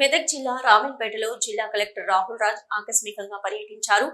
మెదక్ జిల్లా రామన్పేటలో జిల్లా కలెక్టర్ రాహుల్ రాజ్ ఆకస్మికంగా పర్యటించారు.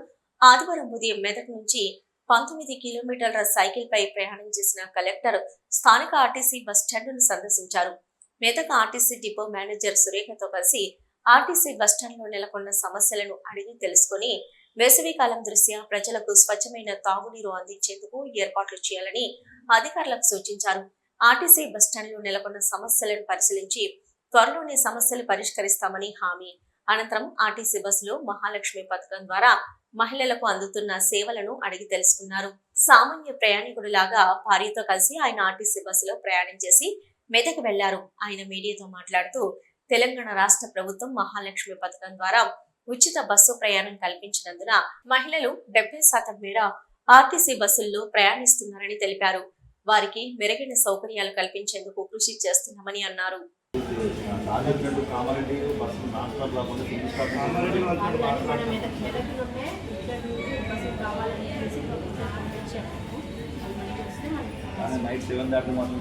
ఆదివారం ఉదయం మెదక్ నుంచి పంతొమ్మిది కిలోమీటర్ల సైకిల్ పై ప్రయాణం చేసిన కలెక్టర్ స్థానిక ఆర్టీసీ బస్ స్టాండ్ను సందర్శించారు. మెదక్ ఆర్టీసీ డిపో మేనేజర్ సురేఖతో కలిసి ఆర్టీసీ బస్ స్టాండ్లో నెలకొన్న సమస్యలను అడిగి తెలుసుకుని వేసవికాలం దృష్ట్యా ప్రజలకు స్వచ్ఛమైన తాగునీరు అందించేందుకు ఏర్పాట్లు చేయాలని అధికారులకు సూచించారు. ఆర్టీసీ బస్ స్టాండ్లో నెలకొన్న సమస్యలను పరిశీలించి త్వరలోనే సమస్యలు పరిష్కరిస్తామని హామీ. అనంతరం ఆర్టీసీ బస్సులో మహాలక్ష్మి పథకం ద్వారా మహిళలకు అందుతున్న సేవలను అడిగి తెలుసుకున్నారు. సామాన్య ప్రయాణికుడిలాగా భార్యతో కలిసి ఆయన ఆర్టీసీ బస్సులో ప్రయాణం చేసి మెదక్ వెళ్ళారు. ఆయన మీడియాతో మాట్లాడుతూ తెలంగాణ రాష్ట్ర ప్రభుత్వం మహాలక్ష్మి పథకం ద్వారా ఉచిత బస్సు ప్రయాణం కల్పించినందున మహిళలు డెబ్బై శాతం మేర ఆర్టీసీ బస్సుల్లో ప్రయాణిస్తున్నారని తెలిపారు. వారికి మెరుగైన సౌకర్యాలు కల్పించేందుకు కృషి చేస్తున్నామని అన్నారు. రాజేంద్రుడు కామారెడ్డి బస్సు నాన్ స్టాప్ కాకుండా సింగిల్ స్టాప్ కామారెడ్డి కానీ నైట్ సెవెన్ దాకా మాత్రం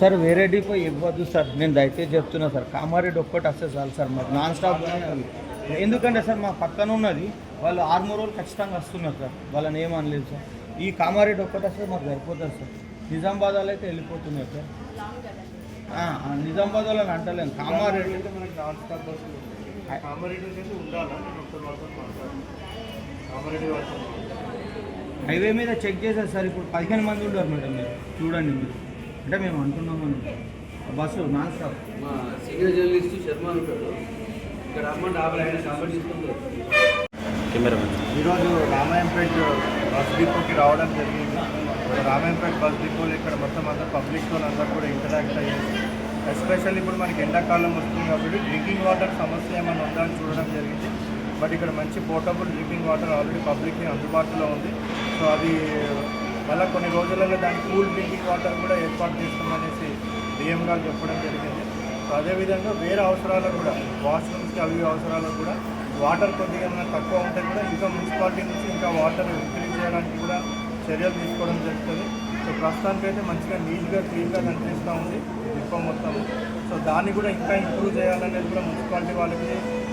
సార్ వేరే డిపో ఇవ్వద్దు సార్. నేను దయచేసి చెప్తున్నా సార్. కామారెడ్డి ఒక్కటి వస్తే చాలు సార్. మాకు నాన్ స్టాప్ ఎందుకంటే సార్ మా పక్కన ఉన్నది. వాళ్ళు ఆరుమూరు రోజులు ఖచ్చితంగా వస్తున్నారు సార్. వాళ్ళని ఏం అనలేదు సార్. ఈ కామారెడ్డి ఒక్కటి వస్తే మాకు సరిపోతుంది సార్. నిజామాబాద్ వాళ్ళు అయితే వెళ్ళిపోతున్నారు సార్. నిజామాబాద్ వాళ్ళని అంటలేను కామారెడ్డి. అయితే మనకి నాన్ స్టాప్ బస్సులు ఉన్నాయి. కామారెడ్డి నుంచి అయితే ఉండాలా? నేను ఒకసారి వాళ్ళతో మాట్లాడుతున్నాను కామారెడ్డి వాళ్ళతో హైవే మీద చెక్ చేశారు సార్ ఇప్పుడు పదిహేను మంది ఉంటారు మేడం మీరు. చూడండి మీరు. అంటే మేము అంటున్నామని బస్సు నాన్ స్టాప్ మా సీనియర్ జర్నలిస్ట్ శర్మ ఉంటాడు ఇక్కడ అమ్మంటే ఆవిడ ఆయన కాబట్టి తీసుకుంటారు ఈరోజు రామాయంపేట్ బస్ డిపోకి రావడం జరిగింది. రామాయంపేట్ బస్ డిపోలు ఇక్కడ మొత్తం అంతా పబ్లిక్తో అందరూ కూడా ఇంటరాక్ట్ అయ్యేసి ఎస్పెషల్లీ ఇప్పుడు మనకి ఎండాకాలం వస్తుంది కాబట్టి డ్రింకింగ్ వాటర్ సమస్య ఏమైనా ఉందా అని చూడడం జరిగింది. బట్ ఇక్కడ మంచి పోర్టబుల్ డ్రింకింగ్ వాటర్ ఆల్రెడీ పబ్లిక్కి అందుబాటులో ఉంది. సో అది మళ్ళీ కొన్ని రోజులలో దాని కూల్ డ్రింకింగ్ వాటర్ కూడా ఏర్పాటు చేస్తామనేసి డిఎం గారు చెప్పడం జరిగింది. సో అదేవిధంగా వేరే అవసరాలకు కూడా వాష్రూమ్స్కి అవి అవసరాలకు కూడా వాటర్ కొద్దిగా తక్కువ ఉంటే కూడా ఇంకా మున్సిపాలిటీ నుంచి ఇంకా వాటర్ ఇంక్రీజ్ చేయడానికి కూడా చర్యలు తీసుకోవడం జరుగుతుంది. సో ప్రస్తుతానికైతే మంచిగా నీట్గా క్లీన్గా కనిపిస్తూ ఉంది డిపో మొత్తం. సో దాన్ని కూడా ఇంకా ఇంప్రూవ్ చేయాలనేది కూడా మున్సిపాలిటీ వాళ్ళకి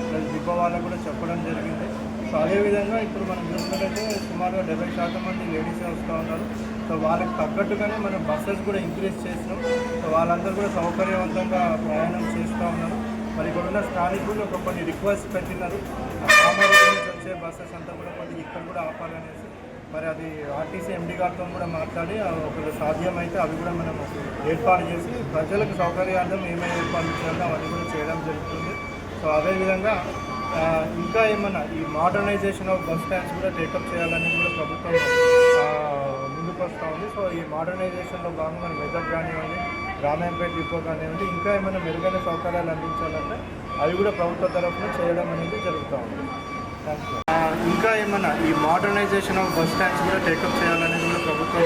ప్లస్ డిపో వాళ్ళకి కూడా చెప్పడం జరిగింది. సో అదేవిధంగా ఇప్పుడు మనం చూసుకున్నట్లయితే సుమారుగా డెబ్బై శాతం మంది లేడీసే వస్తూ ఉన్నారు. సో వాళ్ళకి తగ్గట్టుగానే మనం బస్సెస్ కూడా ఇంక్రీజ్ చేసినాం. సో వాళ్ళందరూ కూడా సౌకర్యవంతంగా ప్రయాణం చేస్తూ ఉన్నారు. మరి ఇక్కడ ఉన్న స్థానికులు ఒక కొన్ని రిక్వెస్ట్ పెట్టినారు. వచ్చే బస్సెస్ అంతా కూడా కొంచెం ఇక్కడ కూడా ఆపాలనేసి మరి అది ఆర్టీసీ ఎండి గారితో కూడా మాట్లాడి ఆ ఒకవేళ సాధ్యమైతే అవి కూడా మనం ఏర్పాటు చేసి ప్రజలకు సౌకర్యార్థం ఏమేమి ఏర్పాటు చేయాలో అవన్నీ కూడా చేయడం జరుగుతుంది. సో అదేవిధంగా ఇంకా ఏమన్నా ఈ మోడర్నైజేషన్ ఆఫ్ బస్ స్టాండ్స్ కూడా టేకప్ చేయాలని కూడా ప్రభుత్వం ముందుకు వస్తూ ఉంది. సో ఈ మోడర్నైజేషన్లో భాగంగా మనం మెదక్ కానివ్వండి రామాయంపేట డిపో కానివ్వండి ఇంకా ఏమైనా మెరుగైన సౌకర్యాలు అందించాలంటే అవి కూడా ప్రభుత్వ తరఫున చేయడం అనేది జరుగుతూ ఉంది. ఇంకా ఏమన్నా ఈ మోడర్నైజేషన్ ఆఫ్ బస్ స్టాండ్స్ కూడా టేకప్ చేయాలనేది కూడా ప్రభుత్వం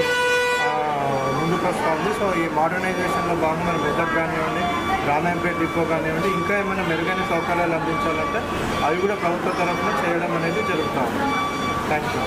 ముందుకు వస్తూ ఉంది సో ఈ మోడర్నైజేషన్లో భాగంగా మన మెదక్ కానివ్వండి రామాయంపేట డిపో కానివ్వండి ఇంకా ఏమైనా మెరుగైన సౌకర్యాలు అందించాలంటే అవి కూడా ప్రభుత్వ తరఫున చేయడం అనేది జరుగుతూ ఉంది. Thank you